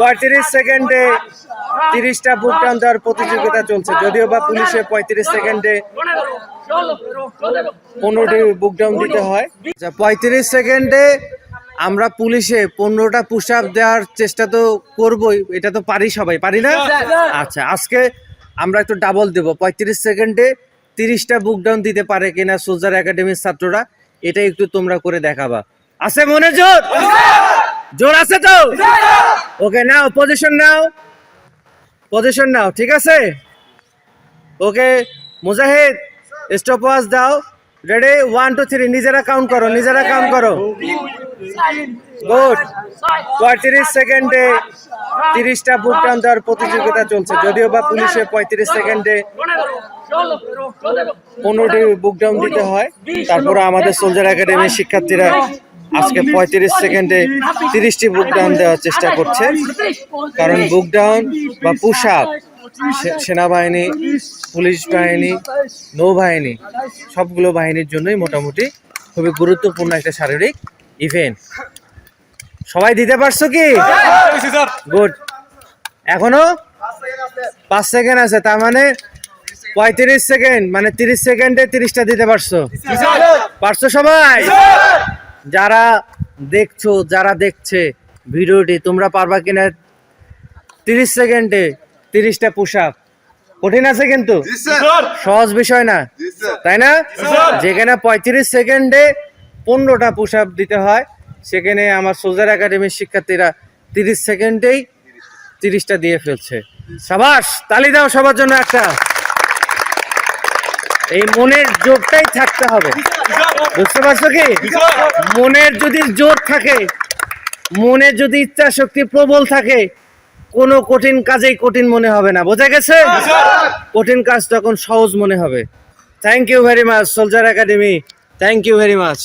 পঁয়ত্রিশ সেকেন্ডে তিরিশটা বুক ডাউন দেওয়ার প্রতিযোগিতা চলছে। যদিও বা পুলিশে পঁয়ত্রিশ সেকেন্ডে পনেরোটি বুক ডাউন দিতে হয়। আচ্ছা পঁয়ত্রিশ সেকেন্ডে আমরা পুলিশে পনেরোটা পুশ আপ দেওয়ার চেষ্টা তো করবই এটা তো পারি সবাই পারি না? আচ্ছা আজকে আমরা একটু ডাবল দেব। পঁয়ত্রিশ সেকেন্ডে তিরিশটা বুক ডাউন দিতে পারে কিনা সোজার একাডেমির ছাত্ররা এটা একটু তোমরা করে দেখাবা। আছে মনে জোর আছে তো? ওকে, নাও পজিশন নাও। পজিশন নাও, ঠিক আছে? ওকে, মুজাহিদ স্টপ ওয়াচ দাও। রেডি ওয়ান টু থ্রি নিজেরা কাউন্ট করো, নিজেরা কাউন্ট করো। গুড পঁয়ত্রিশ সেকেন্ডে তিরিশটা বুক ডাউন দেওয়ার প্রতিযোগিতা চলছে। যদিও বা পুলিশে পঁয়ত্রিশ সেকেন্ডে পনেরোটি বুক ডাউন দিতে হয়, তারপরে আমাদের সোলজার একাডেমির শিক্ষার্থীরা আজকে পঁয়ত্রিশ সেকেন্ডে তিরিশটি বুক ডাউন দেওয়ার চেষ্টা করছে। কারণ বুক ডাউন বা পুশ আপ সেনাবাহিনী পুলিশ বাহিনী নৌবাহিনী সবগুলো বাহিনীর জন্যই মোটামুটি খুবই গুরুত্বপূর্ণ একটা শারীরিক ইভেন্ট সবাই দিতে পারছ কি? গুড এখনও পাঁচ সেকেন্ড আছে তার মানে পঁয়ত্রিশ সেকেন্ড মানে তিরিশ সেকেন্ডে তিরিশটা দিতে পারছ। পারছ সবাই? যারা দেখছ যারা দেখছে ভিডিওটি তোমরা পারবা কিনা? তিরিশ সেকেন্ডে তিরিশটা পুশ আপ কঠিন আছে কিন্তু। সহজ বিষয় না। তাই না? যেখানে পঁয়ত্রিশ সেকেন্ডে পনেরোটা পুশ আপ দিতে হয় সেখানে আমার সোজার একাডেমির শিক্ষার্থীরা তিরিশ সেকেন্ডেই তিরিশটা দিয়ে ফেলছে। সাবাস তালি দাও সবার জন্য একটা। এই মনের জোরটাই থাকতে হবে। বুঝতে পারছ কি? মনের যদি জোর থাকে মনে যদি ইচ্ছা শক্তি প্রবল থাকে, কোনো কঠিন কাজেই কঠিন মনে হবে না। বোঝা গেছে? কঠিন কাজ তখন সহজ মনে হবে। Thank you very much soldier academy thank you very much